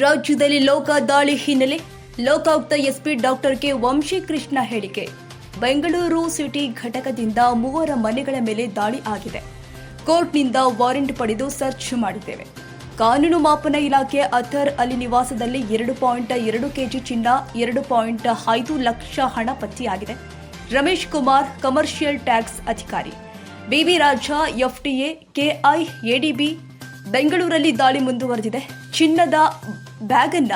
ರಾಜ್ಯದಲ್ಲಿ ಲೋಕ ದಾಳಿ ಹಿನ್ನೆಲೆ Lokayukta SP doctor K Vamshikrishna ಹೇಳಿಕೆ. ಬೆಂಗಳೂರು ಸಿಟಿ ಘಟಕದಿಂದ ಮೂವರ ಮನೆಗಳ ಮೇಲೆ ದಾಳಿ ಆಗಿದೆ. ಕೋರ್ಟ್ನಿಂದ ವಾರೆಂಟ್ ಪಡೆದು ಸರ್ಚ್ ಮಾಡಿದ್ದೇವೆ. ಕಾನೂನು ಮಾಪನ ಇಲಾಖೆ ಅಥರ್ ಅಲಿ ನಿವಾಸದಲ್ಲಿ ಎರಡು ಪಾಯಿಂಟ್ ಎರಡು ಕೆಜಿ ಚಿನ್ನ, ಎರಡು ಪಾಯಿಂಟ್ ಐದು ಲಕ್ಷ ಹಣ ಪತ್ತೆಯಾಗಿದೆ. ರಮೇಶ್ ಕುಮಾರ್, ಕಮರ್ಷಿಯಲ್ ಟ್ಯಾಕ್ಸ್ ಅಧಿಕಾರಿ. BV Raja FTA KI, ADB ಬೆಂಗಳೂರಲ್ಲಿ ದಾಳಿ ಮುಂದುವರೆದಿದೆ. ಚಿನ್ನದ ಬ್ಯಾಗ್ ಅಟರ್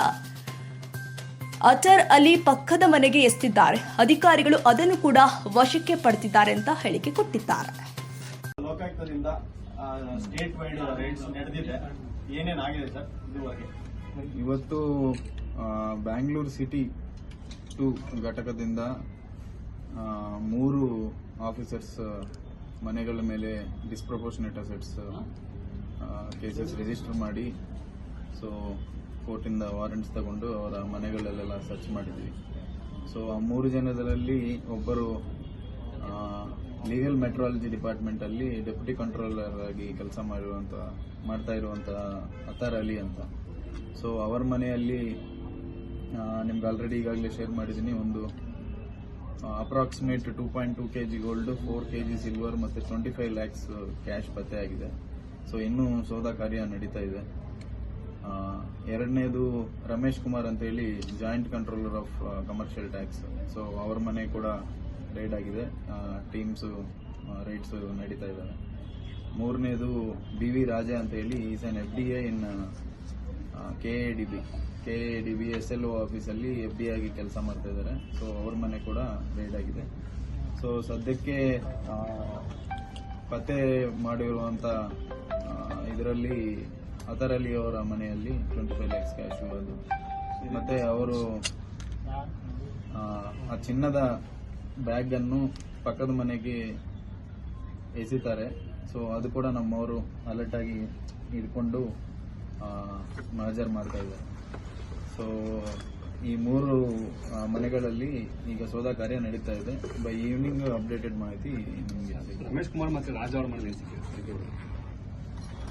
ಅತರ್ ಅಲಿ ಪಕ್ಕದ ಮನೆಗೆ ಎಸ್ತಿದ್ದಾರೆ. ಅಧಿಕಾರಿಗಳು ಅದನ್ನು ಕೂಡ ವಶಕ್ಕೆ ಪಡೆದಿದ್ದಾರೆ ಅಂತ ಹೇಳಿಕೆ ಕೊಟ್ಟಿದ್ದಾರೆ. ಲೋಕಾಯುಕ್ತದಿಂದ ಸ್ಟೇಟ್ ವೈಡ್ ರೈಡ್ಸ್ ನಡೆದಿದೆ. ಏನೇನಾಗಿದೆ ಸರ್ ಇದುವರೆಗೆ? ಇವತ್ತು ಬ್ಯಾಂಗ್ಳೂರು ಸಿಟಿ ಟು ಘಟಕದಿಂದ ಮೂರು ಆಫೀಸರ್ಸ್ ಮನೆಗಳ ಮೇಲೆ ಡಿಸ್ಪ್ರಪೋರ್ಷನೇಟ್ ಅಸೆಟ್ಸ್ ಕೇಸಸ್ ರಿಜಿಸ್ಟರ್ ಮಾಡಿ ಸೊ ಕೋರ್ಟಿಂದ ವಾರೆಂಟ್ಸ್ ತಗೊಂಡು ಅವರ ಮನೆಗಳಲ್ಲೆಲ್ಲ ಸರ್ಚ್ ಮಾಡಿದ್ವಿ. ಸೊ ಆ ಮೂರು ಜನದಲ್ಲಿ ಒಬ್ಬರು ಲೀಗಲ್ ಮೆಟ್ರಾಲಜಿ ಡಿಪಾರ್ಟ್ಮೆಂಟ್ ಅಲ್ಲಿ ಡೆಪ್ಯೂಟಿ ಕಂಟ್ರೋಲರ್ ಆಗಿ ಕೆಲಸ ಮಾಡಿರುವಂತ ಮಾಡ್ತಾ ಇರುವಂತ ಅತಾರ್ ಅಲಿ ಅಂತ. ಸೊ ಅವರ ಮನೆಯಲ್ಲಿ ನಿಮ್ಗೆ ಆಲ್ರೆಡಿ ಈಗಾಗಲೇ ಶೇರ್ ಮಾಡಿದ್ದೀನಿ ಒಂದು approximate two point two K G gold four K G silver ಮತ್ತು ಟ್ವೆಂಟಿ ಫೈವ್ ಲ್ಯಾಕ್ಸ್ ಕ್ಯಾಶ್ ಪತ್ತೆ ಆಗಿದೆ. ಸೊ ಇನ್ನೂ ಸೌದ ಕಾರ್ಯ ನಡೀತಾ ಇದೆ. ಎರಡನೇದು ರಮೇಶ್ ಕುಮಾರ್ ಅಂತ ಹೇಳಿ joint controller of commercial tax so ಅವ್ರ ಮನೆ ಕೂಡ ರೈಡ್ ಆಗಿದೆ. ಟೀಮ್ಸ್ ರೈಡ್ಸ್ ನಡೀತಾ ಇದ್ದಾವೆ. ಮೂರನೇದು ಬಿ ವಿ ರಾಜ ಅಂತ ಹೇಳಿ is N F D A in K A D B K A D B S L O ಆಫೀಸಲ್ಲಿ ಎಫ್ ಡಿ ಆಗಿ ಕೆಲಸ ಮಾಡ್ತಾ ಇದ್ದಾರೆ. ಸೊ ಅವ್ರ ಮನೆ ಕೂಡ ರೈಡ್ ಆಗಿದೆ. ಸೊ ಸದ್ಯಕ್ಕೆ ಪತ್ತೆ ಮಾಡಿರುವಂತ ಇದರಲ್ಲಿ ಅದರಲ್ಲಿ ಅವರ ಮನೆಯಲ್ಲಿ ಟ್ವೆಂಟಿ ಫೈವ್ ಲ್ಯಾಕ್ಸ್ ಕ್ಯಾಶ್ ಇರೋದು ಮತ್ತೆ ಅವರು ಆ, ಚಿನ್ನದ ಬ್ಯಾಗ್ ಅನ್ನು ಪಕ್ಕದ ಮನೆಗೆ ಎಸಿತಾರೆ ಸೊ ಅದು ಕೂಡ ನಮ್ಮವರು ಅಲರ್ಟ್ ಆಗಿ ಹಿಡ್ಕೊಂಡು ಮಹಜರ್ ಮಾಡ್ತಾ ಇದ್ದಾರೆ ಸೊ ಈ ಮೂರು ಮನೆಗಳಲ್ಲಿ ಈಗ ಸೋದ ಕಾರ್ಯ ನಡೀತಾ ಇದೆ ಬೈ ಈವ್ನಿಂಗ್ ಅಪ್ಡೇಟೆಡ್ ಮಾಹಿತಿ ನಿಮಗೆ. ರಮೇಶ್ ಕುಮಾರ್ ಮತ್ತೆ ರಾಜ ಅವ್ರ ಸಿಕ್ಕಿದೆ?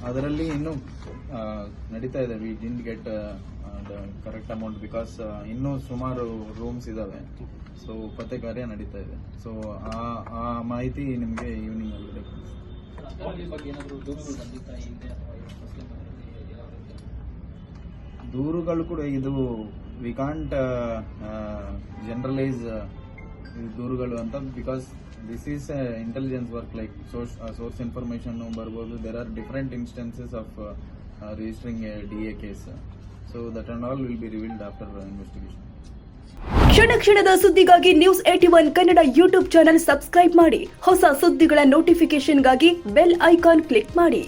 ಅದರಲ್ಲಿ ಇನ್ನು ನಡೀತಾ ಇದೆ. We didn't get correct amount because ಇನ್ನೂ ಸುಮಾರು ರೂಮ್ಸ್ ಇದಾವೆ. ಸೊ ಪತ್ತೆ ಕಾರ್ಯ ನಡೀತಾ ಇದೆ. ಸೊ ಆ ಆ ಮಾಹಿತಿ ನಿಮಗೆ ಈವ್ನಿಂಗ್ ಅಲ್ಲಿ ದೂರುಗಳು ಕೂಡ ಇದು ವಿ ಕಾಂಟ್ ಜನರಲೈಸ್ ದೂರುಗಳು ಅಂತ because this is intelligence work like source source information ಬರ್ಬೋದು. There are different instances of registering D A case so that and all will be revealed after investigation ಕ್ಷಣ ಕ್ಷಣದ ಸುದ್ದಿಗಾಗಿ news eighty one Kannada YouTube channel subscribe ಮಾಡಿ. ಹೊಸ ಸುದ್ದಿಗಳ ನೋಟಿಫಿಕೇಶನ್ಗಾಗಿ bell icon click ಮಾಡಿ.